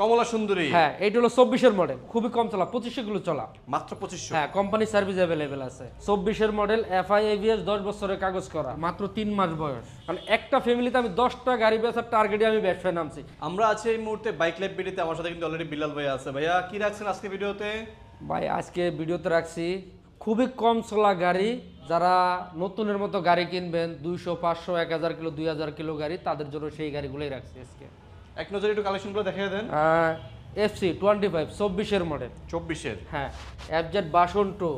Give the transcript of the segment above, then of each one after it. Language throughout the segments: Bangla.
কমলা সুন্দরী। হ্যাঁ এইটা হলো চব্বিশের মডেল খুবই কম চলা পঁচিশশো গুলো চলা। মাত্র পঁচিশশো। হ্যাঁ কোম্পানি সার্ভিস অ্যাভেলেবেল আছে। চব্বিশের মডেল এফআই এবিএস দশ বছরের কাগজ করা মাত্র তিন মাস বয়স। মানে একটা ফ্যামিলিতে আমি দশটা গাড়ি বেচার টার্গেটে আমি ব্যবসায় নামছি। আমরা আছি এই মুহূর্তে বাইক ভিডিওতে আমার সাথে কিন্তু অলরেডি বিলাল ভাই আছে। ভাইয়া কি রাখছেন আজকে ভিডিওতে? ভাই আজকে ভিডিওতে রাখছি খুবই কম চলা গাড়ি যারা নতুনের মতো গাড়ি কিনবেন দুইশো পাঁচশো এক হাজার কিলো দুই হাজার কিলো গাড়ি তাদের জন্য সেই গাড়িগুলোই রাখছি আজকে। এক নজরে একটু কালেকশনগুলো দেখিয়ে দেন। এফসি টোয়েন্টি ফাইভ চব্বিশের মডেল চব্বিশের? হ্যাঁ অ্যাবজেট বাসন টু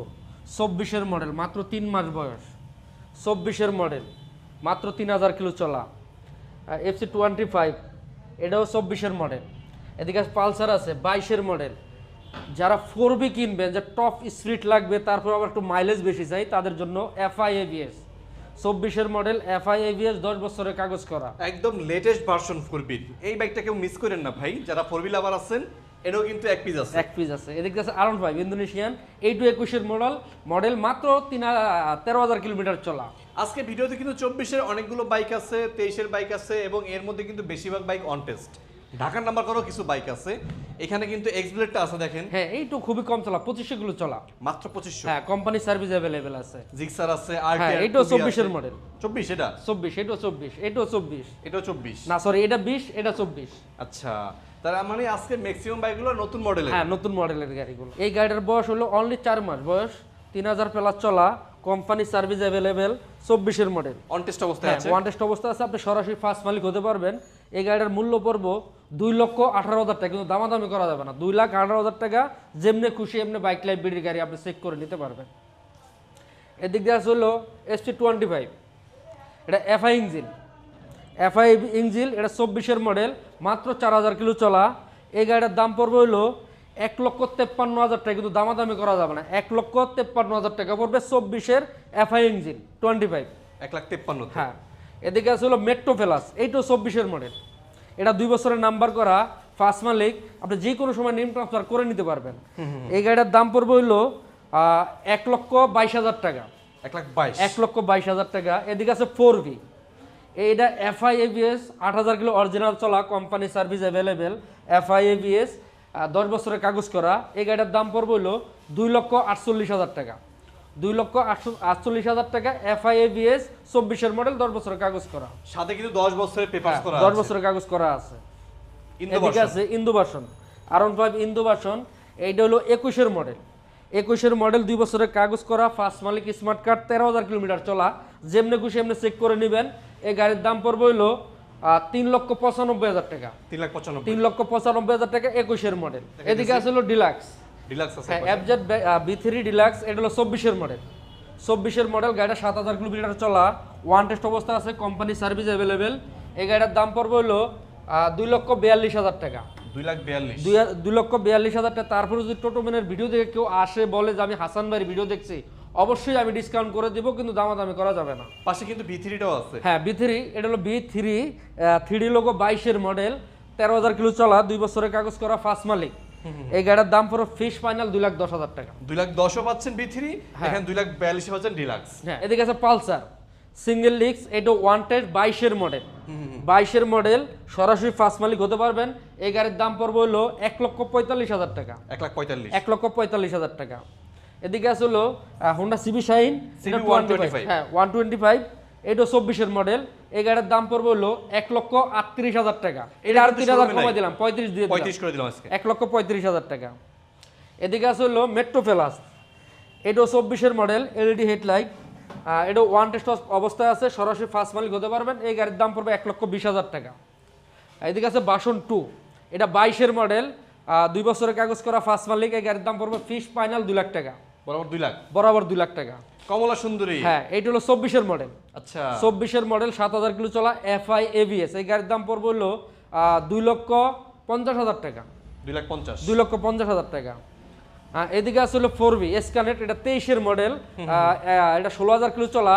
চব্বিশের মডেল মাত্র তিন মাস বয়স। চব্বিশের মডেল মাত্র তিন হাজার কিলো চলা। এফসি টোয়েন্টি ফাইভ এটাও চব্বিশের মডেল এদিকে পালসার আছে বাইশের মডেল যারা ফোর বি কিনবেন যে টপ স্পিড লাগবে তারপর আবার একটু মাইলেজ বেশি চাই তাদের জন্য এফআই এবিএস চব্বিশের মডেল এফআই এবিএস দশ বছরের কাগজ করা। একদম লেটেস্ট ভার্সন ফোর বিট এই বাইকটা কেউ মিস করেন না ভাই। যারা ফোর হুইল আবার আছেন এটাও কিন্তু এক পিস আছে। এক পিস আছে। এদিকে আছে আরন ফাইভ ইন্দোনেশিয়ান। এই টু একুশের মডেল মডেল মাত্র তিন তেরো হাজার কিলোমিটার চলা। আজকে ভিডিওতে কিন্তু চব্বিশের অনেকগুলো বাইক আছে তেইশের বাইক আছে এবং এর মধ্যে কিন্তু বেশিরভাগ বাইক অন টেস্ট ঢাকার নাম্বার করাও কিছু বাইক আছে। এখানে কিন্তু এক্সব্লেডটা আছে দেখেন। হ্যাঁ এইটু খুবই কম চলা পঁচিশশো গুলো চলা। মাত্র পঁচিশশো। হ্যাঁ কোম্পানি সার্ভিস অ্যাভেলেবেল আছে। জিক্সার আছে আর হ্যাঁ এইটাও চব্বিশের মডেল চব্বিশ এটা? চব্বিশ এটাও চব্বিশ এটাও চব্বিশ। এটাও চব্বিশ। না সরি এটা বিশ এটা চব্বিশ। আচ্ছা তার মানে আজকে ম্যাক্সিমাম বাইকগুলো নতুন মডেলের হ্যাঁ নতুন মডেলের গাড়িগুলো। এই গাড়িটার বয়স হলো অনলি চার মাস। বয়স তিন হাজার প্লাস চলা কোম্পানি সার্ভিস অ্যাভেলেবেল চব্বিশের মডেল অন টেস্ট অবস্থায় হ্যাঁ আছে। ওয়ান টেস্ট অবস্থা আছে। আপনি সরাসরি ফার্স্ট মালিক হতে পারবেন। এই গাড়িটার মূল্য পড়ব দুই লক্ষ আঠারো হাজার টাকা কিন্তু দামাদামি করা যাবে না। দুই লাখ আঠারো হাজার টাকা যেমনি খুশি এমনি বাইক লাইব্রেরির গাড়ি আপনি চেক করে নিতে পারবেন। এদিক দিয়ে আছে হলো এসটি টোয়েন্টি ফাইভ এটা এফআই ইঞ্জিন এফআই ইঞ্জিন এটা চব্বিশের মডেল মাত্র চার হাজার কিলো চলা। এই গাড়িটার দাম পড়বে হলো এক লক্ষ তেপ্পান্ন হাজার টাকা কিন্তু দামাদামি করা যাবে না। এক লক্ষ তেপ্পান্ন হাজার টাকা পড়বে চব্বিশের এফআই ইঞ্জিন টোয়েন্টি ফাইভ এক লাখ তেপ্পান্ন হ্যাঁ। এদিকে আছে হলো মেট্রো প্লাস এইটাও চব্বিশের মডেল এটা দুই বছরের নাম্বার করা ফার্স্ট মালিক আপনি যে কোনো সময় নিম ট্রান্সফার করে নিতে পারবেন। এই গাড়িটার দাম পড়বে হইল এক লক্ষ বাইশ হাজার টাকা। এক লাখ বাইশ। এক লক্ষ বাইশ হাজার টাকা। এদিকে আছে ফোর ভি এইটা এফআই এবিএস আট হাজার কিলো অরিজিনাল চলা company service available FI ABS দশ বছরের কাগজ করা। এই গাড়িটার দাম পড়বে হলো দুই লক্ষ আটচল্লিশ হাজার টাকা। দুই লক্ষ আটচল্লিশ হাজার টাকা এফআই এবিএস চব্বিশের মডেল দশ বছরের কাগজ করা। সাথে কিন্তু দশ বছরের পেপার করা দশ বছরের কাগজ করা আছে। ইন্দো এদিকে আছে ইন্দুবাসন আরন ফাইভ ইন্দুবাসন এইটা হলো একুশের মডেল একুশের মডেল দুই বছরের কাগজ করা ফার্স্ট মালিক স্মার্ট কার্ড তেরো হাজার কিলোমিটার চলা। যেমনি খুশি এমনি চেক করে নেবেন। এই গাড়ির দাম পড়বে হইল তিন লক্ষ পঁচানব্বই হাজার টাকা। তিন লাখ পঁচানব্বই। তিন লক্ষ পঁচানব্বই হাজার টাকা একুশের মডেল এদিকে আছে হলো ডিলাক্স ডিলাক্স আছে হ্যাঁ এফজেড বি থ্রি ডিলাক্স এটা হলো চব্বিশের মডেল চব্বিশের মডেল গাড়িটা সাত হাজার কিলোমিটার চলা ওয়ান টেস্ট অবস্থা আছে কোম্পানি সার্ভিস অ্যাভেলেবেল এই গাড়িটার দাম পড়বে হলো দুই লক্ষ বিয়াল্লিশ হাজার টাকা। দুই লাখ বিয়াল্লিশ। দুই লক্ষ বিয়াল্লিশ হাজার টাকা। তারপরে যদি ভিডিও দেখে কেউ আসে বলে যে আমি হাসান ভাইয়ের ভিডিও দেখছি অবশ্যই আমি ডিসকাউন্ট করে দেবো কিন্তু দামাদামি করা যাবে না। পাশে কিন্তু থ্রিটাও আছে। হ্যাঁ বি থ্রি এটা হলো বি থ্রি থ্রি লোগো বাইশের মডেল তেরো হাজার কিলো চলা দুই বছরের কাগজ করা ফার্স্ট মালিক। এই গাড়ির দাম পুরো ফিস ফাইনাল দুই লাখ দশ হাজার টাকা। দুই লাখ দশও পাচ্ছেন ভি থ্রি হ্যাঁ। এখানে দুই লাখ বিয়াল্লিশ পাচ্ছেন ডিলাক্স হ্যাঁ এদিকে আছে পালসার। সিঙ্গেল লিক্স এটা ওয়ান্টেড বাইশের মডেল বাইশের মডেল সরাসরি ফার্স্ট মালিক হতে পারবেন। এই গাড়ির দাম পড়বে হলো এক লক্ষ পঁয়তাল্লিশ হাজার টাকা। এক লাখ পঁয়তাল্লিশ। এক লক্ষ পঁয়তাল্লিশ হাজার টাকা। এদিকে আছে হলো হোন্ডা সিবি শাইন CB 125 হ্যাঁ ওয়ান টোয়েন্টি ফাইভ এটা চব্বিশের মডেল। এই গাড়ির দাম পড়বে হলো এক লক্ষ আটত্রিশ হাজার টাকা। এটা আর তিন হাজার কমাই দিলাম পঁয়ত্রিশ দিয়ে পঁয়ত্রিশ করে দিলাম এক লক্ষ পঁয়ত্রিশ হাজার টাকা। এদিকে আছে হলো মেট্রো প্লাস এটাও চব্বিশের মডেল এলইডি হেডলাইট। এটা ওয়ান টেস্ট অবস্থায় আছে সরাসরি ফার্স্ট মালিক হতে পারবেন। এই গাড়ির দাম পড়বে এক লক্ষ বিশ হাজার টাকা। এদিকে আছে বাসন টু এটা বাইশের মডেল। দুই বছরের কাগজ করা ফার্স্ট মালিক এই গাড়ির দাম পড়বে ফিস ফাইনাল দুই লাখ টাকা। বরাবর দুই লাখ? বরাবর দুই লাখ টাকা। কমলা সুন্দরী। হ্যাঁ এইটা হলো চব্বিশের মডেল আচ্ছা। চব্বিশের মডেল সাত হাজার কিলো চলা এফআই এবিএস এই গাড়ির দাম পড়বে হলো আহ, দুই লক্ষ পঞ্চাশ হাজার টাকা। দুই লাখ পঞ্চাশ। দুই লক্ষ পঞ্চাশ হাজার টাকা। এদিকে আছে হলো ফোর বি এসকানেট এটা তেইশের মডেল এটা ষোলো হাজার কিলো চলা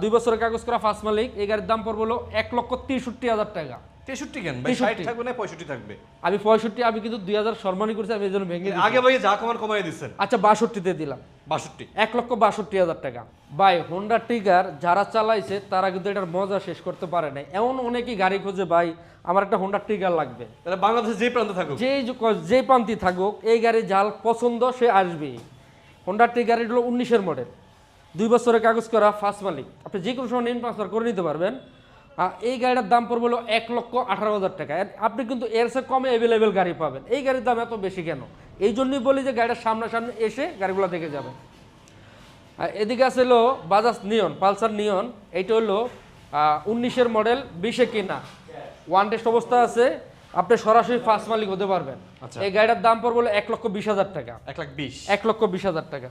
দুই বছরের কাগজ করা ফার্স্ট মালিক। এই গাড়ির দাম পড়বে হলো এক লক্ষ তেষট্টি হাজার টাকা। তেষট্টি কেন? ভাই ষাট থাকবে না পঁয়ষট্টি থাকবে? আমি পঁয়ষট্টি আমি কিন্তু দুই হাজার সম্মানই করছি আমি এই জন্য ভেঙে আগে ভাই যা কমান কমাই দিচ্ছেন আচ্ছা বাষট্টিতে দিলাম। বাষট্টি। এক লক্ষ বাষট্টি হাজার টাকা। ভাই হোন্ডা ট্রিগার যারা চালাইছে তারা কিন্তু এটার মজা শেষ করতে পারে নাই। এমন অনেকেই গাড়ি খোঁজে ভাই আমার একটা হোন্ডা ট্রিগার লাগবে। তাহলে বাংলাদেশে যে প্রান্তে থাকুক। যে যে প্রান্তে থাকুক এই গাড়ি যার পছন্দ সে আসবে হোন্ডা ট্রিগার এটা হলো উনিশের মডেল দুই বছরের কাগজ করা ফার্স্ট মালিক। আপনি যে কোনো সময় নিন ট্রান্সফার করে নিতে পারবেন। এই গাড়িটার দাম পড়বে হলো এক লক্ষ আঠারো হাজার টাকা। আপনি কিন্তু এর চেয়ে কমে অ্যাভেলেবেল গাড়ি পাবেন। এই গাড়ির দাম এত বেশি কেন? এই জন্যই বলি যে গাড়িটা সামনাসামনি এসে গাড়িগুলো দেখে যাবেন। আর এদিকে আছে হলো বাজাজ নিয়ন পালসার নিয়ন এইটা হলো উনিশের মডেল বিশে কিনা। ওয়ান টেস্ট অবস্থা আছে। আপনি সরাসরি ফার্স্ট মালিক হতে পারবেন। আচ্ছা। এই গাড়িটার দাম পড়বে হলো এক লক্ষ বিশ হাজার টাকা। এক লাখ বিশ। এক লক্ষ বিশ হাজার টাকা।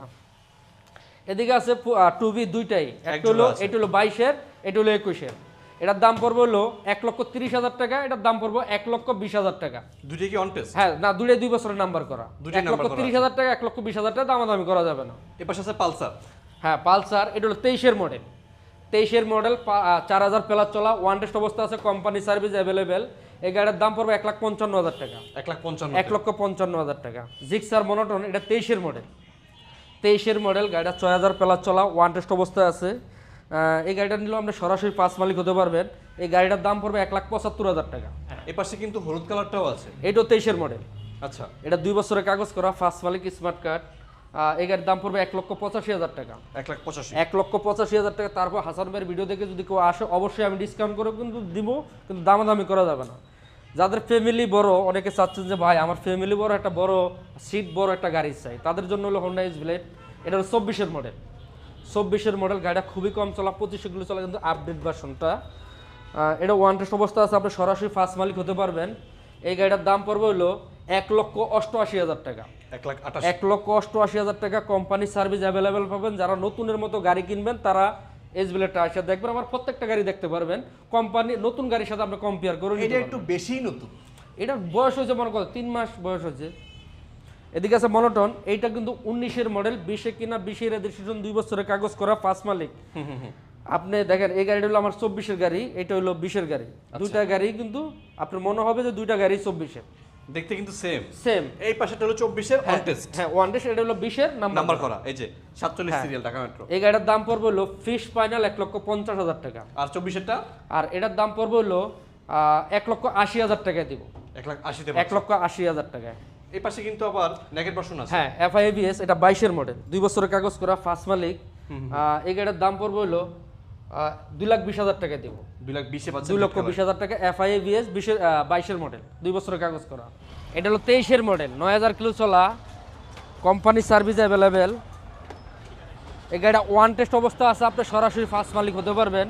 এদিকে আছে টু বি দুইটাই। একটা হলো এটা হলো বাইশের এটা হলো একুশের। এটার দাম পড়বে হলো এক লক্ষ তিরিশ হাজার টাকা এটার দাম পড়বে এক লক্ষ বিশ হাজার টাকা। দুটি কি হ্যাঁ না দুটাই দুই বছরের নাম্বার করা। এক লক্ষ তিরিশ হাজার টাকা এক লক্ষ বিশ হাজার টাকা দামাদামি করা যাবে না। এ পাশে আছে পালসার। হ্যাঁ পালসার এটা হলো তেইশের মডেল তেইশের মডেল চার হাজার প্লাস চলা ওয়ান টেস্ট অবস্থা আছে কোম্পানি সার্ভিস অ্যাভেলেবেল এই গাড়ির দাম পড়বে এক লাখ পঞ্চান্ন হাজার টাকা। এক লাখ পঞ্চান্ন এক লক্ষ পঞ্চান্ন হাজার টাকা। জিক্সার মনোটন এটা তেইশের মডেল তেইশের মডেল গাড়িটা ছয় হাজার প্লাস চলা ওয়ান টেস্ট অবস্থায় আছে। এই গাড়িটা নিলেও আপনি সরাসরি পাঁচ মালিক হতে পারবেন। এই গাড়িটার দাম পড়বে এক লাখ পঁচাত্তর হাজার টাকা। এ পাশে কিন্তু হলুদ কালারটাও আছে। এটাও তেইশের মডেল আচ্ছা। এটা দুই বছরের কাগজ করা ফার্স্ট মালিক স্মার্ট কার্ড এই গাড়ির দাম পড়বে এক লক্ষ পঁচাশি হাজার টাকা। এক লাখ পঁচাশি। এক লক্ষ পঁচাশি হাজার টাকা। তারপর হাসান ভাইয়ের ভিডিও দেখে যদি কেউ আসে অবশ্যই আমি ডিসকাউন্ট করে কিন্তু দিব কিন্তু দামাদামি করা যাবে না। যাদের ফ্যামিলি বড় অনেকে চাচ্ছেন যে ভাই আমার ফ্যামিলি বড় একটা বড় সিট বড় একটা গাড়ি চাই। তাদের জন্য হলো হন্ডা ইজ ব্লেড এটা হলো চব্বিশের মডেল চব্বিশের মডেল গাড়িটা খুবই কম চলা পঁচিশে কিলো চলা কিন্তু আপডেট ভার্সনটা এটা ওয়ান টেস্ট অবস্থা আছে আপনি সরাসরি ফার্স্ট মালিক হতে পারবেন। এই গাড়িটার দাম পড়বে হলো এক লক্ষ অষ্টআশি হাজার টাকা। এক লক্ষ অষ্টআশি হাজার টাকা কোম্পানি সার্ভিস অ্যাভেলেবেল পাবেন। যারা নতুনের মতো গাড়ি কিনবেন তারা এস বিলেটটা আসে দেখবেন। আমার প্রত্যেকটা গাড়ি দেখতে পারবেন। কোম্পানি নতুন গাড়ির সাথে আপনি কম্পেয়ার করুন এটা একটু বেশিই নতুন। এটা বয়স হয়েছে মনে করো তিন মাস বয়স হয়েছে। এদিকে আছে মনোটন এইটা কিন্তু উনিশের মডেল বিশে কিনা বিশের রেজিস্ট্রেশন দুই বছরের কাগজ করা পাঁচ মালিক। আপনি দেখেন এই গাড়িটা হলো আমার চব্বিশের গাড়ি এটা হলো বিশের গাড়ি। দুইটা গাড়ি কিন্তু আপনার মনে হবে যে দুইটা গাড়ি চব্বিশের দেখতে কিন্তু সেম সেম এই পাশেটা হলো চব্বিশের টেস্ট হ্যাঁ ওয়ান ডেস এটা হলো বিশের নাম্বার নাম্বার করা। এই যে সাতচল্লিশ হ্যাঁ। সিরিয়াল ঢাকা মেট্রো এই গাড়িটার দাম পড়বে হলো ফিস ফাইনাল এক লক্ষ পঞ্চাশ হাজার টাকা। আর চব্বিশেরটা? আর এটার দাম পড়বে হলো এক লক্ষ আশি হাজার টাকায় দিব। এক লাখ আশিতে এক লক্ষ আশি হাজার টাকায়। এই পাশে কিন্তু আবার নেগেট ভার্সন আছে। হ্যাঁ এফআইবিএস এটা বাইশের মডেল দুই বছরের কাগজ করা ফার্স্ট মালিক। এই গাড়ির দাম পড়বে হলো দুই লাখ বিশ হাজার টাকা দিব। দুই লাখ বিশে দুই লক্ষ বিশ হাজার টাকা এফআইবিএস বিশের আহ, বাইশের মডেল দুই বছরের কাগজ করা। এটা হলো তেইশের মডেল নয় হাজার কিলো চলা কোম্পানি সার্ভিস অ্যাভেলেবেল এই গাড়িটা ওয়ান টেস্ট অবস্থা আছে আপনি সরাসরি ফার্স্ট মালিক হতে পারবেন।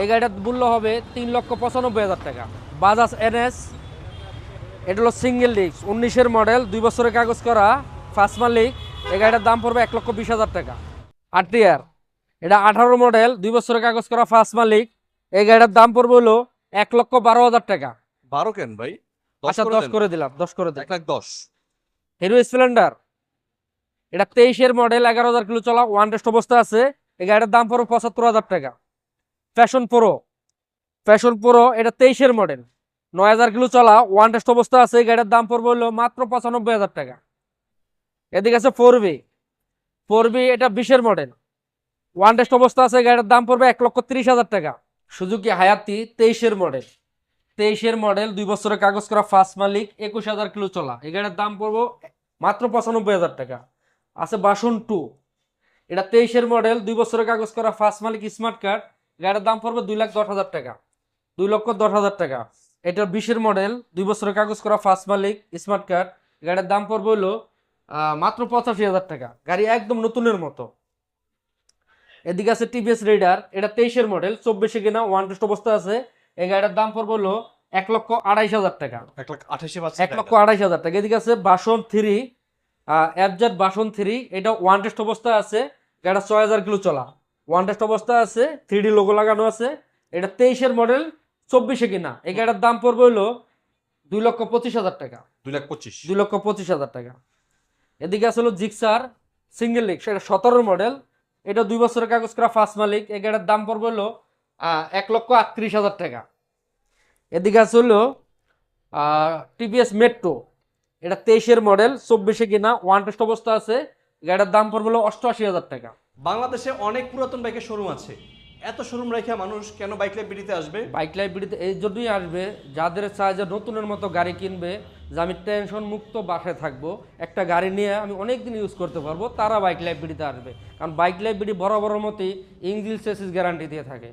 এই গাড়িটার মূল্য হবে তিন লক্ষ পঁচানব্বই হাজার টাকা। বাজাজ এনএস এটা হলো সিঙ্গেল ডিস্ক উনিশের মডেল দুই বছরের কাগজ করা ফার্স্ট মালিক। এই গাড়িটার দাম পড়বে এক লক্ষ বিশ হাজার টাকা। আরটিআর এটা আঠারো মডেল দুই বছরের কাগজ করা ফার্স্ট মালিক। এই গাড়িটার দাম পড়বে হলো এক লক্ষ বারো হাজার টাকা। বারো কেন ভাই? আচ্ছা দশ করে দিলাম দশ করে দিলাম। এক লাখ দশ। হিরো স্প্লেন্ডার এটা তেইশের মডেল এগারো হাজার কিলো চলা ওয়ান টেস্ট অবস্থা আছে। এই গাড়িটার দাম পড়বে পঁচাত্তর হাজার টাকা। ফ্যাশন প্রো ফ্যাশন প্রো এটা তেইশের মডেল নয় হাজার কিলো চলা ওয়ান টেস্ট অবস্থা আছে গাড়ির দাম পড়বে হলো মাত্র পঁচানব্বই হাজার টাকা। এদিকে আছে ফোর বি ফোর বি এটা বিশের মডেল ওয়ান টেস্ট অবস্থা আছে গাড়ির দাম পড়বে এক লক্ষ তিরিশ হাজার টাকা। সুজুকি হায়াতি তেইশের মডেল তেইশের মডেল দুই বছরের কাগজ করা ফার্স্ট মালিক, একুশ হাজার কিলো চলা। এই গাড়ির দাম পড়ব মাত্র পঁচানব্বই হাজার টাকা। আছে বাসন টু এটা তেইশের মডেল দুই বছরের কাগজ করা ফার্স্ট মালিক স্মার্ট কার্ড গাড়ির দাম পড়বে দুই লাখ দশ হাজার টাকা। দুই লক্ষ দশ হাজার টাকা। এটা বিশের মডেল দুই বছরের কাগজ করা ফার্স্ট মালিক স্মার্ট কার্ড গাড়ির দাম পড়বে হলো মাত্র পঁচাশি হাজার টাকা। গাড়ি একদম নতুনের মতো। এদিকে আছে টিভিএস রেডার এটা তেইশের মডেল চব্বিশে কিনা ওয়ান টেস্ট অবস্থা আছে। এই গাড়িটার দাম পড়বে হলো এক লক্ষ আড়াইশ হাজার টাকা। এক লক্ষ আঠাশে পাচ্ছে এক লক্ষ আড়াইশ হাজার টাকা। এদিকে আছে বাসন থ্রি অ্যাপজেট বাসন থ্রি এটা ওয়ান টেস্ট অবস্থা আছে। গাড়িটা ছয় হাজার কিলো চলা। ওয়ান টেস্ট অবস্থা আছে থ্রি ডি লোগো লাগানো আছে। এটা তেইশের মডেল চব্বিশে কিনা এই গাড়িটার দাম পড়বে হলো দুই লক্ষ পঁচিশ হাজার টাকা। দুই লাখ পঁচিশ। দুই লক্ষ পঁচিশ হাজার টাকা। এদিকে আছে হলো জিক্সার সিঙ্গেল লিগ সেটা সতেরোর মডেল। এটা দুই বছরের কাগজ করা ফার্স্ট মালিক এই গাড়ির দাম পড়বে হলো এক লক্ষ আটত্রিশ হাজার টাকা। এদিকে আছে হলো টিভিএস মেট্রো এটা তেইশের মডেল চব্বিশে কিনা ওয়ান টেস্ট অবস্থা আছে গাড়িটার দাম পড়বে হলো অষ্টআশি হাজার টাকা। বাংলাদেশে অনেক পুরাতন বাইকের শোরুম আছে। এত শোরুম রেখে মানুষ কেন বাইক লাইফ বিডিতে আসবে? বাইক লাইব্রেরিতে এই জন্যই আসবে, যাদের চায় যে নতুনের মতো গাড়ি কিনবে, যে আমি টেনশন মুক্ত বাসায় থাকব, একটা গাড়ি নিয়ে আমি অনেক দিন ইউজ করতে পারব, তারা বাইক লাইব্রেরিতে আসবে। কারণ বাইক লাইব্রেরি বরাবর মতোই ইঞ্জিল সেসিস গ্যারান্টি দিয়ে থাকে।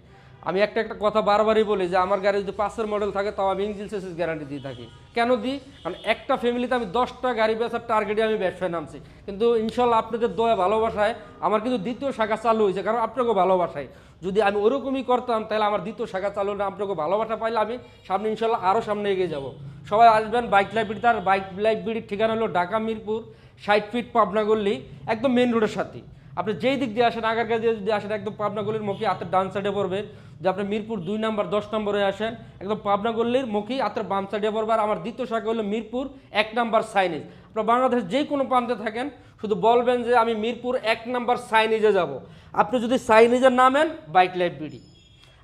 আমি একটা একটা কথা বারবারই বলি যে, আমার গাড়ি যদি পাঁচের মডেল থাকে, তাও আমি ইঞ্জিল সেসিস গ্যারান্টি দিয়ে থাকি। কেন দিই? কারণ একটা ফ্যামিলিতে আমি দশটা গাড়ি বেচার টার্গেটে আমি ব্যবসায় নামছি। কিন্তু ইনশাল্লাহ আপনাদের দয়া ভালোবাসায়, আমার কিন্তু দ্বিতীয় শাখা চালু হয়েছে, কারণ আপনাকেও ভালোবাসায়। যদি আমি ওরকমই করতাম, তাহলে আমার দ্বিতীয় শাখা চালু হলে আপনাকে ভালোবাসা পাইলে আমি সামনে ইনশাল্লাহ আরও সামনে এগিয়ে যাব। সবাই আসবেন বাইক লাইব্রেরি তার বাইক লাইব্রেরির ঠিকানা হলো ঢাকা মিরপুর, ষাট ফিট পাবনা গল্লি একদম মেন রোডের সাথে আপনি যেই দিক দিয়ে আসেন, আগার দিয়ে যদি আসেন, একদম পাবনা গল্লির মুখে হাতের ডান সাইডে পড়বে। যে আপনি মিরপুর দুই নাম্বার, দশ নম্বরে আসেন, একদম পাবনা গল্লির মুখে হাতের বাম সাইডে পড়বে। আর আমার দ্বিতীয় শাখা হলো মিরপুর, এক নাম্বার সাইনেজ আপনার বাংলাদেশের যে কোনো প্রান্তে থাকেন শুধু বলবেন যে আমি মিরপুর এক নাম্বার সাইনিজে যাব। আপনি যদি সাইনিজে নামেন বাইক লাইব্রেরি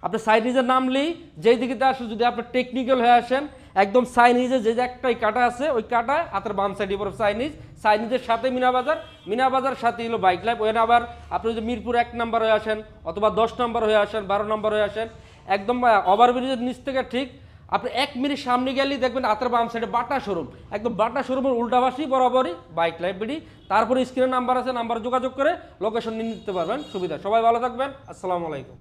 আপনি সাইনিজের নামলেই যেই দিকে আসেন, যদি আপনি টেকনিক্যাল হয়ে আসেন, একদম সাইনিজে যে একটাই কাটা আছে, ওই কাটায় হাতের বাম সাইডে পড়ে সাইনিজ। সাইনিজের সাথে মিনা বাজার মিনা বাজার সাথে হলো বাইক লাইফ ওখানে আবার আপনি যদি মিরপুর এক নাম্বার হয়ে আসেন, অথবা দশ নম্বর হয়ে আসেন, বারো নম্বর হয়ে আসেন, একদম ওভারব্রিজের নিচ থেকে ঠিক আপনি এক মিনিট সামনে গেলেই দেখবেন আতার বাম সাইডে বাটা শোরুম একদম বাটা শোরুমের উল্টাবাসি বরাবরই বাইক লাইব্রেরি তারপরে স্ক্রিনের নাম্বার আছে নাম্বার যোগাযোগ করে লোকেশন নিয়ে নিতে পারবেন। সুবিধা। সবাই ভালো থাকবেন। আসসালামু আলাইকুম।